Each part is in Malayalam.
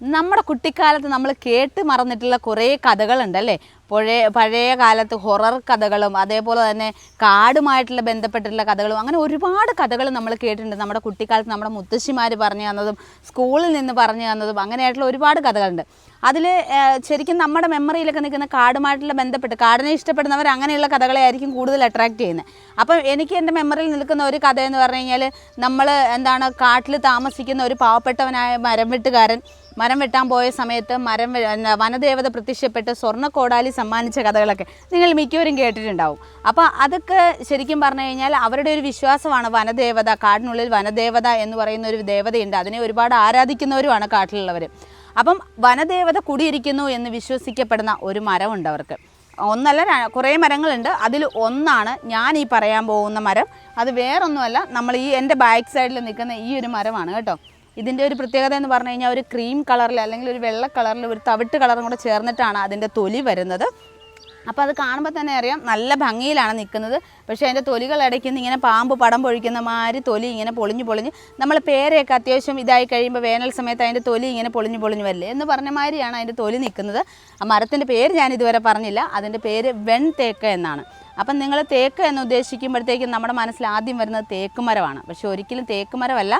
നമ്മുടെ കുട്ടിക്കാലത്ത് നമ്മൾ കേട്ട് മറന്നിട്ടുള്ള കുറേ കഥകളുണ്ട് അല്ലേ പഴയ പഴയ കാലത്ത് ഹൊറർ കഥകളും അതേപോലെ തന്നെ കാടുമായിട്ടുള്ള ബന്ധപ്പെട്ടിട്ടുള്ള കഥകളും അങ്ങനെ ഒരുപാട് കഥകൾ നമ്മൾ കേട്ടിട്ടുണ്ട്. നമ്മുടെ കുട്ടിക്കാലത്ത് നമ്മുടെ മുത്തശ്ശിമാർ പറഞ്ഞു തന്നതും സ്കൂളിൽ നിന്ന് പറഞ്ഞു തന്നതും അങ്ങനെയായിട്ടുള്ള ഒരുപാട് കഥകളുണ്ട്. അതിൽ ശരിക്കും നമ്മുടെ മെമ്മറിയിലൊക്കെ നിൽക്കുന്ന കാടുമായിട്ടുള്ള ബന്ധപ്പെട്ട് കാടിനെ ഇഷ്ടപ്പെടുന്നവർ അങ്ങനെയുള്ള കഥകളെ ആയിരിക്കും കൂടുതൽ അട്രാക്റ്റ് ചെയ്യുന്നത്. അപ്പം എനിക്ക് എന്റെ മെമ്മറിയിൽ നിൽക്കുന്ന ഒരു കഥ എന്ന് പറഞ്ഞു കഴിഞ്ഞാൽ നമ്മൾ എന്താണ് കാട്ടിൽ താമസിക്കുന്ന ഒരു പാവപ്പെട്ടവനായ മരം വെട്ടുകാരൻ മരം വെട്ടാൻ പോയ സമയത്ത് മരം വനദേവത പ്രത്യക്ഷപ്പെട്ട് സ്വർണ കോടാലി സമ്മാനിച്ച കഥകളൊക്കെ നിങ്ങൾ മിക്കവരും കേട്ടിട്ടുണ്ടാവും. അപ്പോൾ അതൊക്കെ ശരിക്കും പറഞ്ഞു കഴിഞ്ഞാൽ അവരുടെ ഒരു വിശ്വാസമാണ് വനദേവത കാടിനുള്ളിൽ വനദേവത എന്ന് പറയുന്ന ഒരു ദേവതയുണ്ട്. അതിനെ ഒരുപാട് ആരാധിക്കുന്നവരുമാണ് കാട്ടിലുള്ളവർ അപ്പം വനദേവത കുടിയിരിക്കുന്നു എന്ന് വിശ്വസിക്കപ്പെടുന്ന ഒരു മരമുണ്ട് അവർക്ക്. ഒന്നല്ല കുറേ മരങ്ങളുണ്ട്. അതിൽ ഒന്നാണ് ഞാൻ ഈ പറയാൻ പോകുന്ന മരം. അത് വേറൊന്നുമല്ല നമ്മൾ ഈ എന്റെ ബാക്ക് സൈഡിൽ നിൽക്കുന്ന ഈ ഒരു മരമാണ് കേട്ടോ. ഇതിന്റെ ഒരു പ്രത്യേകത എന്ന് പറഞ്ഞു കഴിഞ്ഞാൽ ഒരു ക്രീം കളറിൽ അല്ലെങ്കിൽ ഒരു വെള്ള കളറിൽ ഒരു തവിട്ട് കളറും കൂടെ ചേർന്നിട്ടാണ് അതിന്റെ തൊലി വരുന്നത്. അപ്പോൾ അത് കാണുമ്പോൾ തന്നെ അറിയാം നല്ല ഭംഗിയിലാണ് നിൽക്കുന്നത്. പക്ഷേ അതിന്റെ തൊലികൾ ഇടയ്ക്കുന്ന ഇങ്ങനെ പാമ്പ് പടം പൊഴിക്കുന്ന മാതിരി തൊലി ഇങ്ങനെ പൊളിഞ്ഞു പൊളിഞ്ഞ്. നമ്മൾ പേരയൊക്കെ അത്യാവശ്യം ഇതായി കഴിയുമ്പോൾ വേനൽ സമയത്ത് അതിന്റെ തൊലി ഇങ്ങനെ പൊളിഞ്ഞ് പൊളിഞ്ഞു വരില്ലേ എന്ന് പറഞ്ഞ മാതിരിയാണ് അതിന്റെ തൊലി നിൽക്കുന്നത്. ആ മരത്തിന്റെ പേര് ഞാൻ ഇതുവരെ പറഞ്ഞില്ല. അതിന്റെ പേര് വെൺ തേക്ക എന്നാണ്. അപ്പം നിങ്ങൾ തേക്ക് എന്ന് ഉദ്ദേശിക്കുമ്പോഴത്തേക്കും നമ്മുടെ മനസ്സിൽ ആദ്യം വരുന്നത് തേക്ക് മരമാണ് പക്ഷെ ഒരിക്കലും തേക്ക് മരമല്ല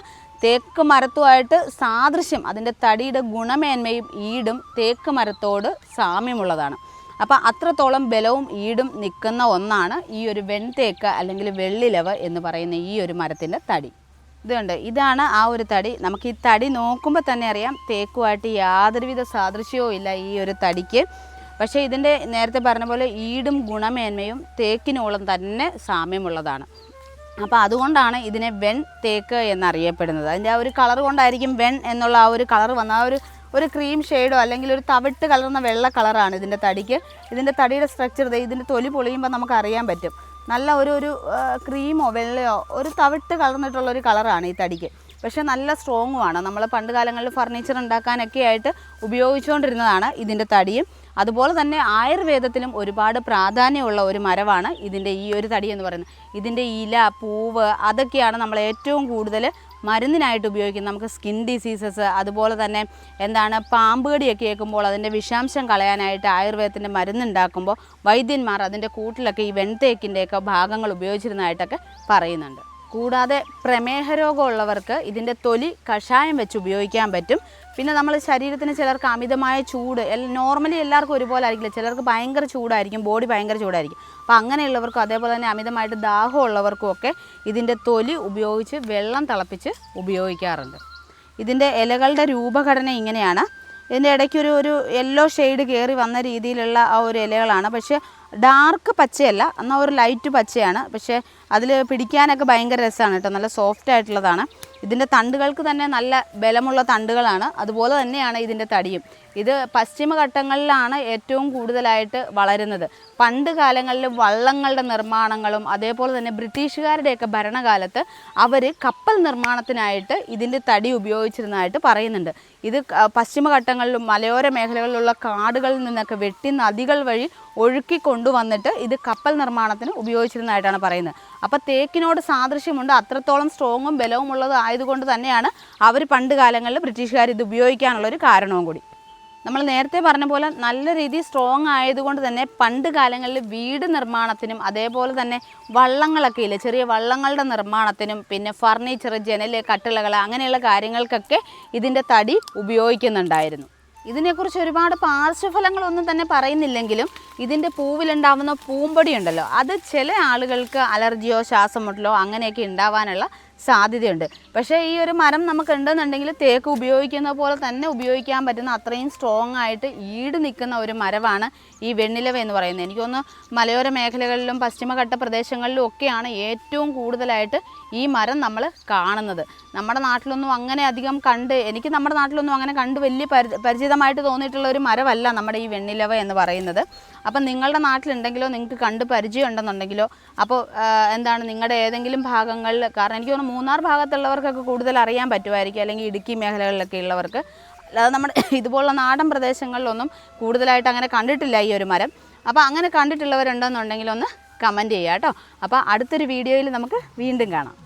തേക്ക് മരത്തുമായിട്ട് സാദൃശ്യം അതിന്റെ തടിയുടെ ഗുണമേന്മയും ഈടും തേക്ക് മരത്തോട് സാമ്യമുള്ളതാണ്. അപ്പോൾ അത്രത്തോളം ബലവും ഈടും നിൽക്കുന്ന ഒന്നാണ് ഈ ഒരു വെൺതേക്ക് അല്ലെങ്കിൽ വെള്ളിലവ് എന്ന് പറയുന്ന ഈ ഒരു മരത്തിന്റെ തടി. ഇതുണ്ട് ഇതാണ് ആ ഒരു തടി. നമുക്ക് ഈ തടി നോക്കുമ്പോൾ തന്നെ അറിയാം തേക്കുമായിട്ട് യാതൊരുവിധ സാദൃശ്യവും ഇല്ല ഈ ഒരു തടിക്ക്. പക്ഷേ ഇതിന്റെ നേരത്തെ പറഞ്ഞ പോലെ ഈടും ഗുണമേന്മയും തേക്കിനോളം തന്നെ സാമ്യമുള്ളതാണ്. അപ്പോൾ അതുകൊണ്ടാണ് ഇതിനെ വെൺ തേക്ക് എന്നറിയപ്പെടുന്നത്. അതിന്റെ ആ ഒരു കളർ കൊണ്ടായിരിക്കും വെൺ എന്നുള്ള ആ ഒരു കളർ വന്ന ആ ഒരു ഒരു ക്രീം ഷെയ്ഡോ അല്ലെങ്കിൽ ഒരു തവിട്ട് കലർന്ന വെള്ള കളറാണ് ഇതിന്റെ തടിക്ക്. ഇതിന്റെ തടിയുടെ സ്ട്രക്ചർ ഇതിന്റെ തൊലി പൊളിയുമ്പോൾ നമുക്ക് അറിയാൻ പറ്റും. നല്ല ഒരു ഒരു ക്രീമോ വെള്ളയോ ഒരു തവിട്ട് കളർന്നിട്ടുള്ള ഒരു കളറാണ് ഈ തടിക്ക്. പക്ഷേ നല്ല സ്ട്രോങ്ങുമാണ് നമ്മൾ പണ്ട് കാലങ്ങളിൽ ഫർണിച്ചർ ഉണ്ടാക്കാനൊക്കെ ആയിട്ട് ഉപയോഗിച്ചുകൊണ്ടിരുന്നതാണ് ഇതിന്റെ തടിയും. അതുപോലെ തന്നെ ആയുർവേദത്തിലും ഒരുപാട് പ്രാധാന്യമുള്ള ഒരു മരമാണ് ഇതിന്റെ ഈ ഒരു തടി എന്ന് പറയുന്നത്. ഇതിന്റെ ഇല പൂവ് അതൊക്കെയാണ് നമ്മൾ ഏറ്റവും കൂടുതൽ മരുന്നിനായിട്ട് ഉപയോഗിക്കുന്നത്. നമുക്ക് സ്കിൻ ഡിസീസസ് അതുപോലെ തന്നെ എന്താണ് പാമ്പുകടിയൊക്കെ കേൾക്കുമ്പോൾ അതിന്റെ വിഷാംശം കളയാനായിട്ട് ആയുർവേദത്തിന്റെ മരുന്നുണ്ടാക്കുമ്പോൾ വൈദ്യന്മാർ അതിന്റെ കൂട്ടിലൊക്കെ ഈ വെൺതേക്കിന്റെയൊക്കെ ഭാഗങ്ങൾ ഉപയോഗിച്ചിരുന്നതായിട്ടൊക്കെ പറയുന്നുണ്ട്. കൂടാതെ പ്രമേഹ രോഗമുള്ളവർക്ക് ഇതിന്റെ തൊലി കഷായം വെച്ച് ഉപയോഗിക്കാൻ പറ്റും. പിന്നെ നമ്മൾ ശരീരത്തിന് ചിലർക്ക് അമിതമായ ചൂട് നോർമലി എല്ലാവർക്കും ഒരുപോലെ ആയിരിക്കില്ല. ചിലർക്ക് ഭയങ്കര ചൂടായിരിക്കും ബോഡി ഭയങ്കര ചൂടായിരിക്കും. അപ്പോൾ അങ്ങനെയുള്ളവർക്കും അതേപോലെ തന്നെ അമിതമായിട്ട് ദാഹമുള്ളവർക്കും ഒക്കെ ഇതിന്റെ തൊലി ഉപയോഗിച്ച് വെള്ളം തിളപ്പിച്ച് ഉപയോഗിക്കാറുണ്ട്. ഇതിന്റെ ഇലകളുടെ രൂപഘടന ഇങ്ങനെയാണ്. ഇതിന്റെ ഇടയ്ക്കൊരു ഒരു യെല്ലോ ഷെയ്ഡ് കയറി വന്ന രീതിയിലുള്ള ആ ഒരു ഇലകളാണ്. പക്ഷേ ഡാർക്ക് പച്ചയല്ല എന്നാൽ ഒരു ലൈറ്റ് പച്ചയാണ്. പക്ഷേ അതിൽ പിടിക്കാനൊക്കെ ഭയങ്കര രസമാണ് കേട്ടോ. നല്ല സോഫ്റ്റ് ആയിട്ടുള്ളതാണ്. ഇതിന്റെ തണ്ടുകൾക്ക് തന്നെ നല്ല ബലമുള്ള തണ്ടുകളാണ്. അതുപോലെ തന്നെയാണ് ഇതിന്റെ തടിയും. ഇത് പശ്ചിമഘട്ടങ്ങളിലാണ് ഏറ്റവും കൂടുതലായിട്ട് വളരുന്നത്. പണ്ട് കാലങ്ങളിൽ വള്ളങ്ങളുടെ നിർമ്മാണങ്ങളും അതേപോലെ തന്നെ ബ്രിട്ടീഷുകാരുടെയൊക്കെ ഭരണകാലത്ത് അവർ കപ്പൽ നിർമ്മാണത്തിനായിട്ട് ഇതിന്റെ തടി ഉപയോഗിച്ചിരുന്നതായിട്ട് പറയുന്നുണ്ട്. ഇത് പശ്ചിമഘട്ടങ്ങളിലും മലയോര മേഖലകളിലുള്ള കാടുകളിൽ നിന്നൊക്കെ വെട്ടി നദികൾ വഴി ഒഴുക്കി കൊണ്ടുവന്നിട്ട് ഇത് കപ്പൽ നിർമ്മാണത്തിന് ഉപയോഗിച്ചിരുന്നതായിട്ടാണ് പറയുന്നത്. അപ്പോൾ തേക്കിനോട് സാദൃശ്യമുണ്ട് അത്രത്തോളം സ്ട്രോങ്ങും ബലവും ഉള്ളത് ആയതുകൊണ്ട് തന്നെയാണ് അവർ പണ്ട് കാലങ്ങളിൽ ബ്രിട്ടീഷുകാർ ഇത് ഉപയോഗിക്കാനുള്ളൊരു കാരണവും കൂടി. നമ്മൾ നേരത്തെ പറഞ്ഞ പോലെ നല്ല രീതിയിൽ സ്ട്രോങ് ആയതുകൊണ്ട് തന്നെ പണ്ട് കാലങ്ങളിൽ വീട് നിർമ്മാണത്തിനും അതേപോലെ തന്നെ വള്ളങ്ങളൊക്കെ ഇല്ലേ ചെറിയ വള്ളങ്ങളുടെ നിർമ്മാണത്തിനും പിന്നെ ഫർണിച്ചർ ജനൽ കട്ടിളകൾ അങ്ങനെയുള്ള കാര്യങ്ങൾക്കൊക്കെ ഇതിന്റെ തടി ഉപയോഗിക്കുന്നുണ്ടായിരുന്നു. ഇതിനെക്കുറിച്ച് ഒരുപാട് പാർശ്വഫലങ്ങളൊന്നും തന്നെ പറയുന്നില്ലെങ്കിലും ഇതിന്റെ പൂവിലുണ്ടാവുന്ന പൂമ്പൊടി ഉണ്ടല്ലോ അത് ചില ആളുകൾക്ക് അലർജിയോ ശ്വാസമുട്ടലോ അങ്ങനെയൊക്കെ ഉണ്ടാവാനുള്ള സാധ്യതയുണ്ട്. പക്ഷേ ഈ ഒരു മരം നമുക്ക് ഉണ്ടെന്നുണ്ടെങ്കിൽ തേക്ക് ഉപയോഗിക്കുന്ന പോലെ തന്നെ ഉപയോഗിക്കാൻ പറ്റുന്ന അത്രയും സ്ട്രോങ് ആയിട്ട് ഈട് നിൽക്കുന്ന ഒരു മരമാണ് ഈ വെണ്ണിലവ എന്ന് പറയുന്നത്. എനിക്ക് തോന്നുന്നു മലയോര മേഖലകളിലും പശ്ചിമഘട്ട പ്രദേശങ്ങളിലും ഒക്കെയാണ് ഏറ്റവും കൂടുതലായിട്ട് ഈ മരം നമ്മൾ കാണുന്നത്. നമ്മുടെ നാട്ടിലൊന്നും അങ്ങനെ അധികം കണ്ട് എനിക്ക് നമ്മുടെ നാട്ടിലൊന്നും അങ്ങനെ കണ്ട് വലിയ പരി പരിചിതമായിട്ട് തോന്നിയിട്ടുള്ള ഒരു മരമല്ല നമ്മുടെ ഈ വെണ്ണിലവ എന്ന് പറയുന്നത്. അപ്പം നിങ്ങളുടെ നാട്ടിലുണ്ടെങ്കിലോ നിങ്ങൾക്ക് കണ്ട് പരിചയം ഉണ്ടെന്നുണ്ടെങ്കിലോ അപ്പോൾ എന്താണ് നിങ്ങളുടെ ഏതെങ്കിലും ഭാഗങ്ങളിൽ കാരണം എനിക്ക് തോന്നുന്നു മൂന്നാർ ഭാഗത്തുള്ളവർക്കൊക്കെ കൂടുതൽ അറിയാൻ പറ്റുമായിരിക്കും അല്ലെങ്കിൽ ഇടുക്കി മേഖലകളിലൊക്കെ ഉള്ളവർക്ക്. അല്ലാതെ നമ്മുടെ ഇതുപോലുള്ള നാടൻ പ്രദേശങ്ങളിലൊന്നും കൂടുതലായിട്ട് അങ്ങനെ കണ്ടിട്ടില്ല ഈ ഒരു മരം. അപ്പോൾ അങ്ങനെ കണ്ടിട്ടുള്ളവരുണ്ടെന്നുണ്ടെങ്കിൽ ഒന്ന് കമന്റ് ചെയ്യുക കേട്ടോ. അപ്പോൾ അടുത്തൊരു വീഡിയോയിൽ നമുക്ക് വീണ്ടും കാണാം.